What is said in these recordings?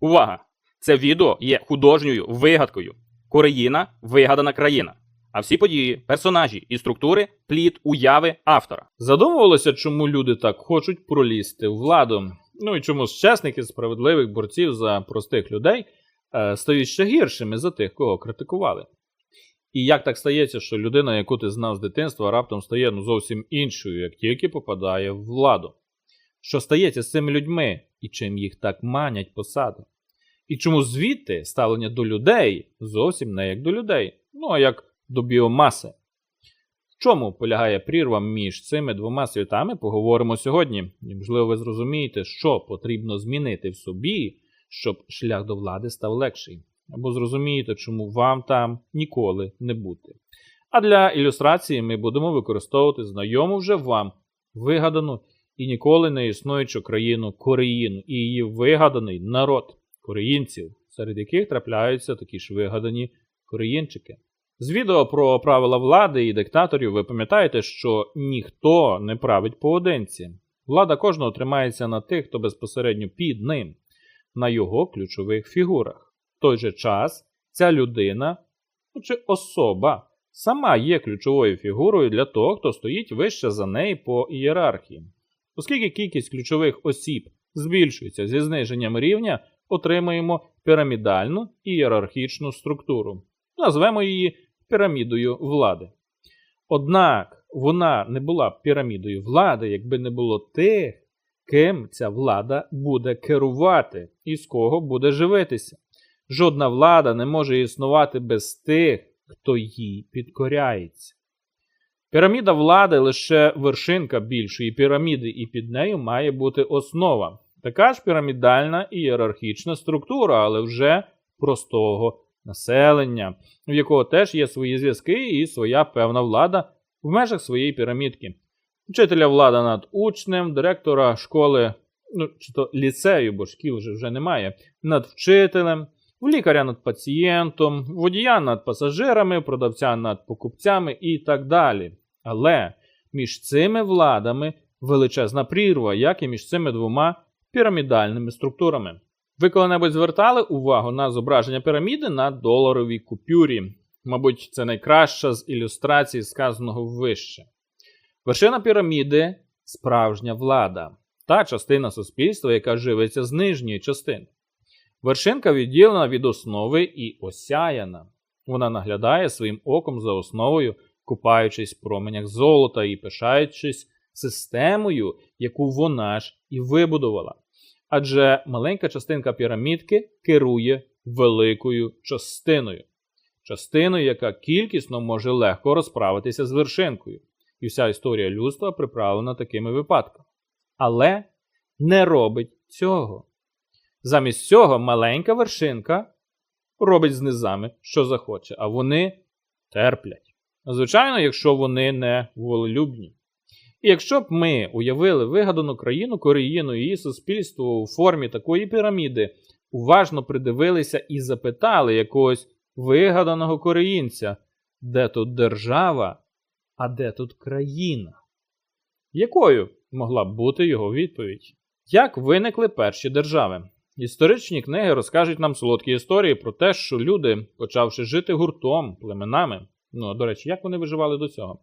Увага! Це відео є художньою вигадкою. Кореїна вигадана країна. А всі події, персонажі і структури плід уяви автора. Задумувалося, чому люди так хочуть пролізти владу. Ну і чому чесних справедливих борців за простих людей е, стають ще гіршими за тих, кого критикували. І як так стається, що людина, яку ти знав з дитинства, раптом стає ну зовсім іншою, як тільки попадає в владу? Що стається з цими людьми і чим їх так манять посади? І чому звідти ставлення до людей зовсім не як до людей, ну а як до біомаси? В чому полягає прірва між цими двома світами, поговоримо сьогодні. І, можливо, ви зрозумієте, що потрібно змінити в собі, щоб шлях до влади став легший. Або зрозумієте, чому вам там ніколи не бути. А для ілюстрації ми будемо використовувати знайому вже вам вигадану і ніколи не існуючу країну Кореїну і її вигаданий народ кореїнців, серед яких трапляються такі ж вигадані кореїнчики. З відео про правила влади і диктаторів ви пам'ятаєте, що ніхто не править поодинці. Влада кожного тримається на тих, хто безпосередньо під ним, на його ключових фігурах. В той же час ця людина ну, чи особа сама є ключовою фігурою для того, хто стоїть вище за неї по ієрархії. Оскільки кількість ключових осіб збільшується зі зниженням рівня, отримаємо пірамідальну ієрархічну структуру. Назвемо її пірамідою влади. Однак вона не була б пірамідою влади, якби не було тих, ким ця влада буде керувати і з кого буде живитися. Жодна влада не може існувати без тих, хто їй підкоряється. Піраміда влади лише вершинка більшої піраміди, і під нею має бути основа. Така ж пірамідальна ієрархічна структура, але вже простого населення, в якого теж є свої зв'язки і своя певна влада в межах своєї пірамідки. Вчителя влада над учнем, директора школи, ну чи то ліцею, бо шкіл вже, вже немає, над вчителем, лікаря над пацієнтом, водія над пасажирами, продавця над покупцями і так далі. Але між цими владами величезна прірва, як і між цими двома пірамідальними структурами. Ви коли-небудь звертали увагу на зображення піраміди на доларовій купюрі? Мабуть, це найкраща з ілюстрацій, сказаного вище. Вершина піраміди справжня влада, та частина суспільства, яка живиться з нижньої частини. Вершинка відділена від основи і осяяна. Вона наглядає своїм оком за основою, купаючись в променях золота і пишаючись системою, яку вона ж і вибудувала. Адже маленька частинка пірамідки керує великою частиною, частиною, яка кількісно може легко розправитися з вершинкою. І вся історія людства приправлена такими випадками. Але не робить цього. Замість цього маленька вершинка робить з низами, що захоче, а вони терплять. Звичайно, якщо вони не волелюбні. І якщо б ми уявили вигадану країну Кореїну і її суспільство у формі такої піраміди, уважно придивилися і запитали якогось вигаданого кореїнця, де тут держава, а де тут країна? Якою могла б бути його відповідь? Як виникли перші держави? Історичні книги розкажуть нам солодкі історії про те, що люди, почавши жити гуртом, племенами, ну, до речі, як вони виживали до цього,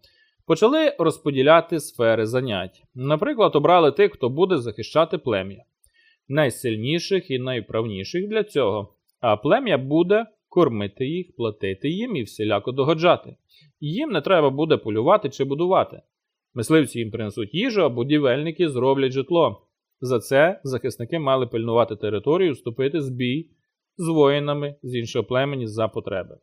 почали розподіляти сфери занять. Наприклад, обрали тих, хто буде захищати плем'я, найсильніших і найправніших для цього, а плем'я буде кормити їх, платити їм і всіляко догоджати. Їм не треба буде полювати чи будувати. Мисливці їм принесуть їжу, а будівельники зроблять житло. За це захисники мали пильнувати територію, вступити з бій з воїнами з іншого племені за потреби.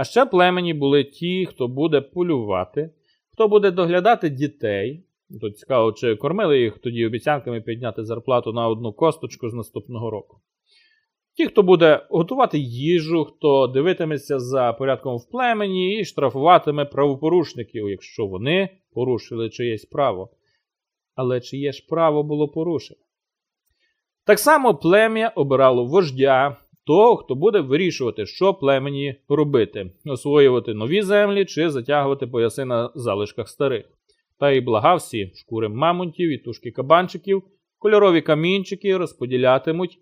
А ще племені були ті, хто буде полювати, хто буде доглядати дітей. Тут цікаво, чи кормили їх тоді обіцянками підняти зарплату на одну косточку з наступного року. Ті, хто буде готувати їжу, хто дивитиметься за порядком в племені і штрафуватиме правопорушників, якщо вони порушили чиєсь право. Але чиє ж право було порушено? Так само плем'я обирало вождя, того, хто буде вирішувати, що племені робити, освоювати нові землі чи затягувати пояси на залишках старих. Та й благавсі шкури мамонтів і тушки кабанчиків, кольорові камінчики розподілятимуть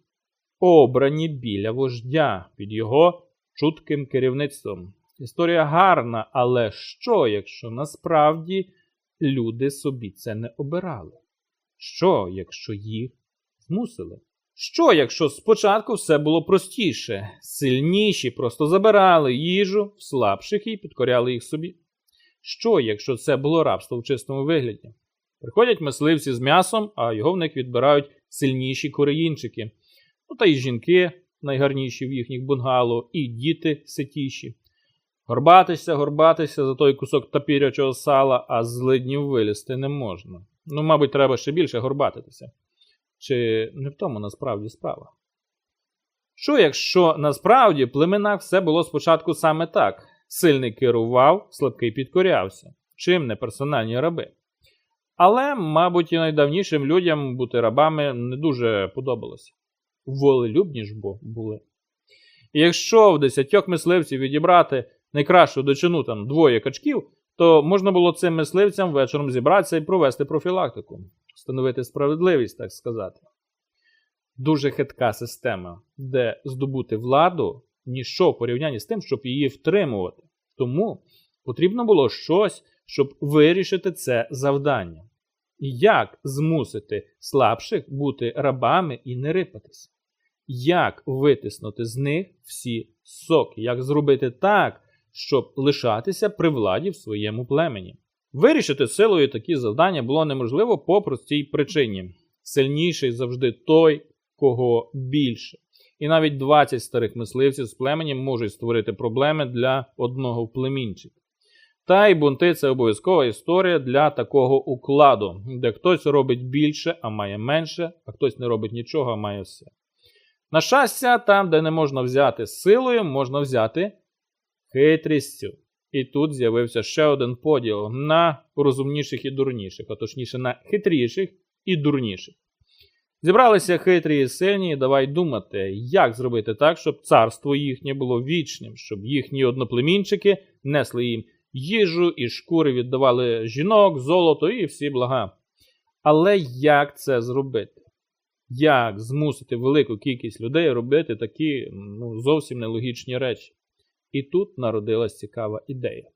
обрані біля вождя під його чутким керівництвом. Історія гарна, але що, якщо насправді люди собі це не обирали? Що, якщо їх змусили? Що, якщо спочатку все було простіше, сильніші просто забирали їжу в слабших і підкоряли їх собі? Що, якщо це було рабство в чистому вигляді? Приходять мисливці з м'ясом, а його в них відбирають сильніші кореїнчики. Ну та й жінки найгарніші в їхніх бунгало, і діти ситіші. Горбатися, горбатися за той кусок тапірячого сала, а з лиднів вилізти не можна. Ну, мабуть, треба ще більше горбатитися. Чи не в тому насправді справа? Що якщо насправді в племенах все було спочатку саме так: сильний керував, слабкий підкорявся, чим не персональні раби. Але, мабуть, і найдавнішим людям бути рабами не дуже подобалося. Волелюбні ж бо були. І якщо в десятьох мисливців відібрати найкращу дочину там двоє качків, то можна було цим мисливцям вечором зібратися і провести профілактику, встановити справедливість, так сказати. Дуже хитка система, де здобути владу ніщо в порівнянні з тим, щоб її втримувати. Тому потрібно було щось, щоб вирішити це завдання. Як змусити слабших бути рабами і не рипатись? Як витиснути з них всі соки? Як зробити так, щоб лишатися при владі в своєму племені? Вирішити силою такі завдання було неможливо по простій причині: сильніший завжди той, кого більше. І навіть 20 старих мисливців з племенем можуть створити проблеми для одного племінчика. Та й бунти це обов'язкова історія для такого укладу, де хтось робить більше, а має менше, а хтось не робить нічого, а має все. На щастя, там, де не можна взяти силою, можна взяти хитрістю. І тут з'явився ще один поділ на розумніших і дурніших, а точніше на хитріших і дурніших. Зібралися хитрі і сильні, і давай думати, як зробити так, щоб царство їхнє було вічним, щоб їхні одноплемінчики несли їм їжу і шкури віддавали жінок, золото і всі блага. Але як це зробити? Як змусити велику кількість людей робити такі ну, зовсім нелогічні речі? І тут народилась цікава ідея.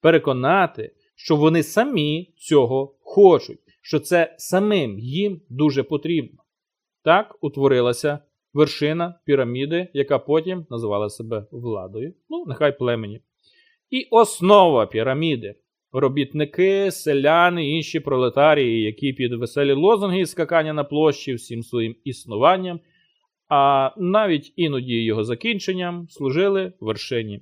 Переконати, що вони самі цього хочуть, що це самим їм дуже потрібно. Так утворилася вершина піраміди, яка потім називала себе владою, ну, нехай племені. І основа піраміди робітники, селяни, інші пролетарії, які під веселі лозунги і скакання на площі всім своїм існуванням, а навіть іноді його закінченням служили вершині.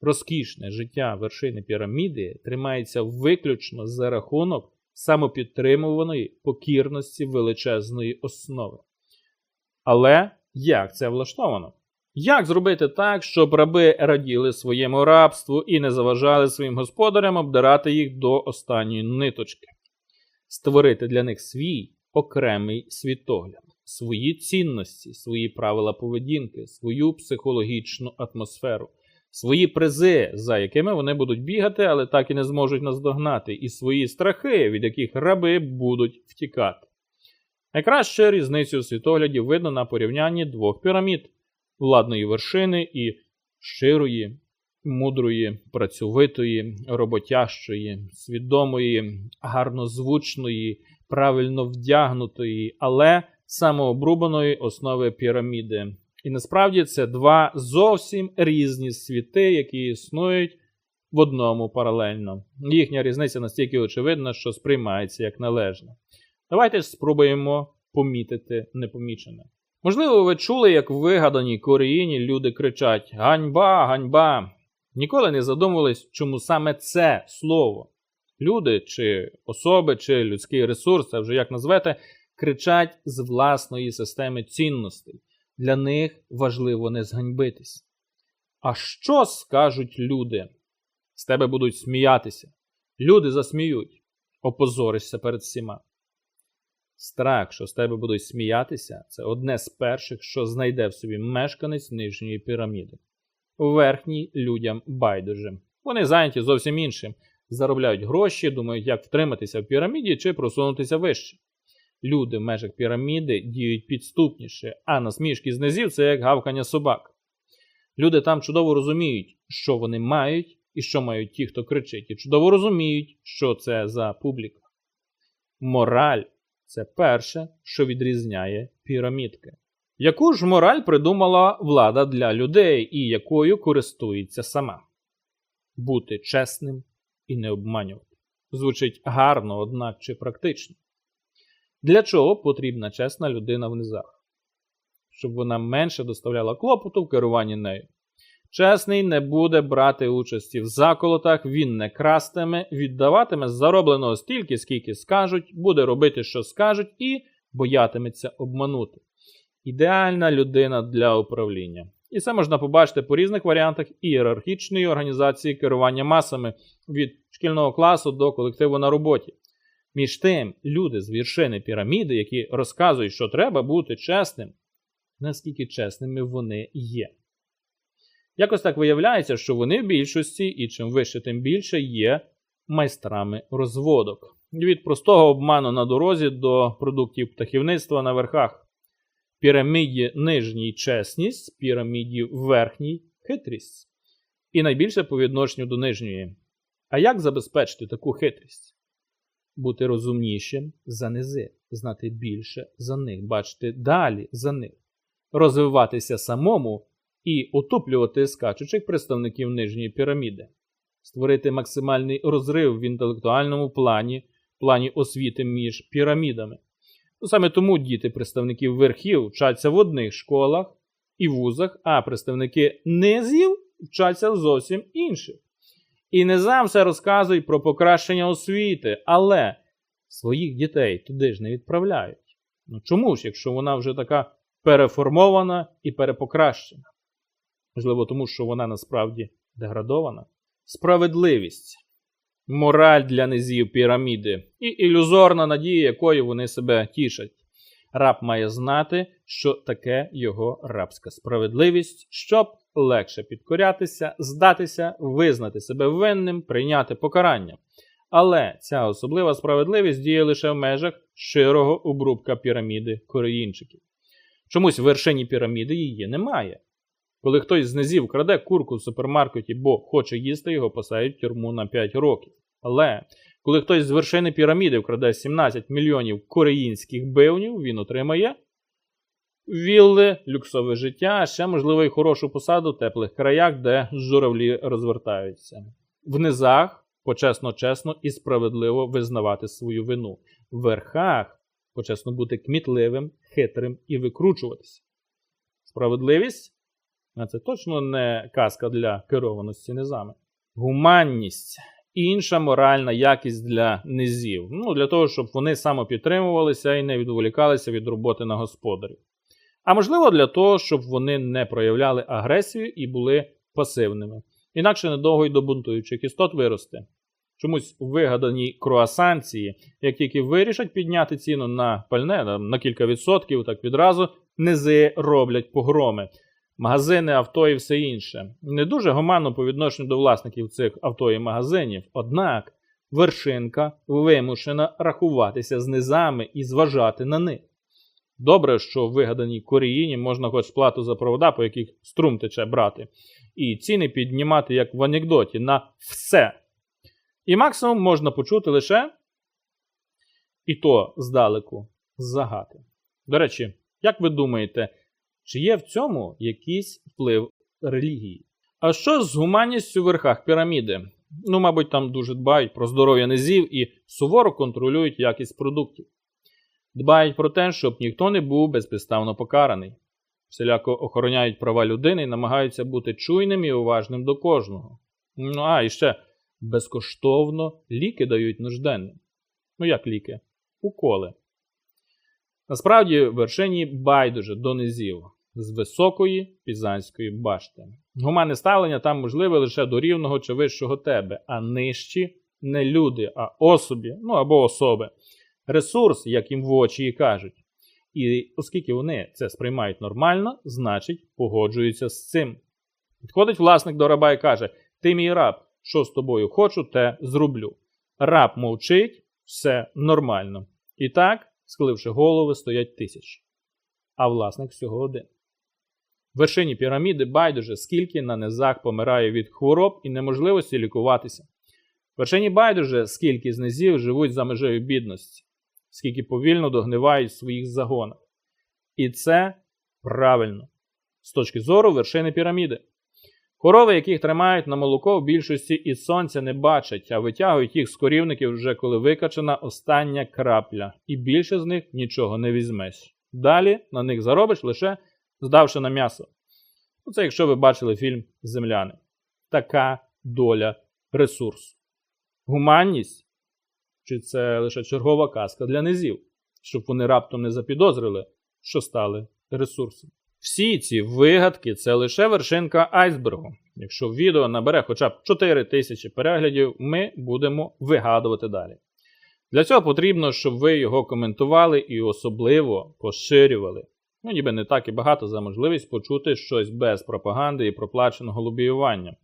Розкішне життя вершини піраміди тримається виключно за рахунок самопідтримуваної покірності величезної основи. Але як це влаштовано? Як зробити так, щоб раби раділи своєму рабству і не заважали своїм господарям обдирати їх до останньої ниточки? Створити для них свій окремий світогляд, свої цінності, свої правила поведінки, свою психологічну атмосферу, свої призи, за якими вони будуть бігати, але так і не зможуть наздогнати, і свої страхи, від яких раби будуть втікати. Найкраще різницю у світогляді видно на порівнянні двох пірамід владної вершини і щирої, мудрої, працьовитої, роботящої, свідомої, гарнозвучної, правильно вдягнутої, але самообрубаної основи піраміди. І насправді це два зовсім різні світи, які існують в одному паралельно. Їхня різниця настільки очевидна, що сприймається як належна. Давайте ж спробуємо помітити непомічене. Можливо, ви чули, як в вигаданій Кореїні люди кричать Ганьба, ганьба. Ніколи не задумувались, чому саме це слово. Люди, чи особи, чи людський ресурс, це вже як назвете, кричать з власної системи цінностей. Для них важливо не зганьбитись. А що скажуть люди? З тебе будуть сміятися. Люди засміють, опозоришся перед всіма. Страх, що з тебе будуть сміятися, це одне з перших, що знайде в собі мешканець нижньої піраміди. Верхній людям байдуже. Вони зайняті зовсім іншим, заробляють гроші, думають, як втриматися в піраміді чи просунутися вище. Люди в межах піраміди діють підступніше, а насмішки з низів це як гавкання собак. Люди там чудово розуміють, що вони мають і що мають ті, хто кричить, і чудово розуміють, що це за публіка. Мораль це перше, що відрізняє пірамідки. Яку ж мораль придумала влада для людей і якою користується сама? Бути чесним і не обманювати. Звучить гарно, однак чи практично. Для чого потрібна чесна людина в низах? Щоб вона менше доставляла клопоту в керуванні нею. Чесний не буде брати участі в заколотах, він не крастиме, віддаватиме заробленого стільки, скільки скажуть, буде робити, що скажуть, і боятиметься обманути. Ідеальна людина для управління. І це можна побачити по різних варіантах ієрархічної організації керування масами від шкільного класу до колективу на роботі. Між тим, люди з вершини піраміди, які розказують, що треба бути чесним, наскільки чесними вони є. Якось так виявляється, що вони в більшості, і чим вище, тим більше є майстрами розводок. Від простого обману на дорозі до продуктів птахівництва на верхах. Піраміді нижній чесність, піраміді верхній хитрість. І найбільше по відношенню до нижньої. А як забезпечити таку хитрість? Бути розумнішим за низи, знати більше за них, бачити далі за них, розвиватися самому і отоплювати скачучих представників нижньої піраміди, створити максимальний розрив в інтелектуальному плані, плані освіти між пірамідами. Ну, Саме тому діти представників верхів вчаться в одних школах і вузах, а представники низів вчаться в зовсім інших. І низам все розказують про покращення освіти, але своїх дітей туди ж не відправляють. Ну чому ж, якщо вона вже така переформована і перепокращена? Можливо, тому що вона насправді деградована. Справедливість, мораль для низів піраміди і ілюзорна надія, якою вони себе тішать. Раб має знати, що таке його рабська справедливість, щоб легше підкорятися, здатися, визнати себе винним, прийняти покарання. Але ця особлива справедливість діє лише в межах широго обрубка піраміди кореїнчиків. Чомусь в вершині піраміди її немає. Коли хтось з низів краде курку в супермаркеті, бо хоче їсти, його посадять в тюрму на 5 років. Але коли хтось з вершини піраміди вкраде 17 мільйонів кореїнських бивнів, він отримає вілли, люксове життя, а ще, можливо, і хорошу посаду в теплих краях, де журавлі розвертаються. В низах почесно-чесно і справедливо визнавати свою вину. В верхах почесно бути кмітливим, хитрим і викручуватися. Справедливість це точно не казка для керованості низами. Гуманність інша моральна якість для низів. Ну, для того, щоб вони самопідтримувалися і не відволікалися від роботи на господарів. А можливо, для того, щоб вони не проявляли агресію і були пасивними. Інакше недовго й до бунтуючих істот виросте. Чомусь у вигаданій круасанції, як тільки вирішать підняти ціну на пальне на кілька відсотків, так відразу низи роблять погроми. Магазини, авто і все інше. Не дуже гуманно по відношенню до власників цих авто і магазинів, однак вершинка вимушена рахуватися з низами і зважати на них. Добре, що в вигаданій Коріїні можна хоч плату за провода, по яких струм тече брати, і ціни піднімати, як в анекдоті, на все. І максимум можна почути лише і то здалеку загати. До речі, як ви думаєте, чи є в цьому якийсь вплив релігії? А що з гуманністю в верхах піраміди? Ну, мабуть, там дуже дбають про здоров'я низів і суворо контролюють якість продуктів. Дбають про те, щоб ніхто не був безпідставно покараний. Всіляко охороняють права людини і намагаються бути чуйним і уважним до кожного. Ну, а і ще безкоштовно ліки дають нужденним. Ну, як ліки? Уколи. Насправді, в вершині байдуже до низів з високої пізанської башти. Гуманне ставлення там можливе лише до рівного чи вищого тебе, а нижчі не люди, а особі, ну або особи. Ресурс, як їм в очі і кажуть. І оскільки вони це сприймають нормально, значить погоджуються з цим. Підходить власник до раба і каже: Ти мій раб, що з тобою хочу, те зроблю. Раб мовчить, все нормально. І так, схиливши голови, стоять тисячі, а власник всього один. В вершині піраміди байдуже, скільки на низах помирає від хвороб і неможливості лікуватися. В вершині байдуже, скільки з низів живуть за межею бідності, скільки повільно догнивають в своїх загонах. І це правильно з точки зору вершини піраміди. Корови, яких тримають на молоко в більшості і сонця не бачать, а витягують їх з корівників вже коли викачана остання крапля, і більше з них нічого не візьмеш. Далі на них заробиш лише здавши на м'ясо. Ну, Це якщо ви бачили фільм Земляни. Така доля ресурсу. Гуманність? Чи це лише чергова казка для низів, щоб вони раптом не запідозрили, що стали ресурсом? Всі ці вигадки це лише вершинка айсбергу. Якщо відео набере хоча б 4 тисячі переглядів, ми будемо вигадувати далі. Для цього потрібно, щоб ви його коментували і особливо поширювали. Ну, ніби не так і багато за можливість почути щось без пропаганди і проплаченого лобіювання.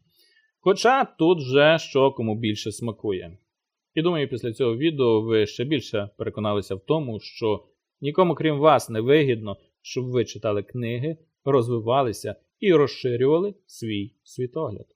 Хоча тут вже що кому більше смакує. І думаю, після цього відео ви ще більше переконалися в тому, що нікому крім вас не вигідно, щоб ви читали книги, розвивалися і розширювали свій світогляд.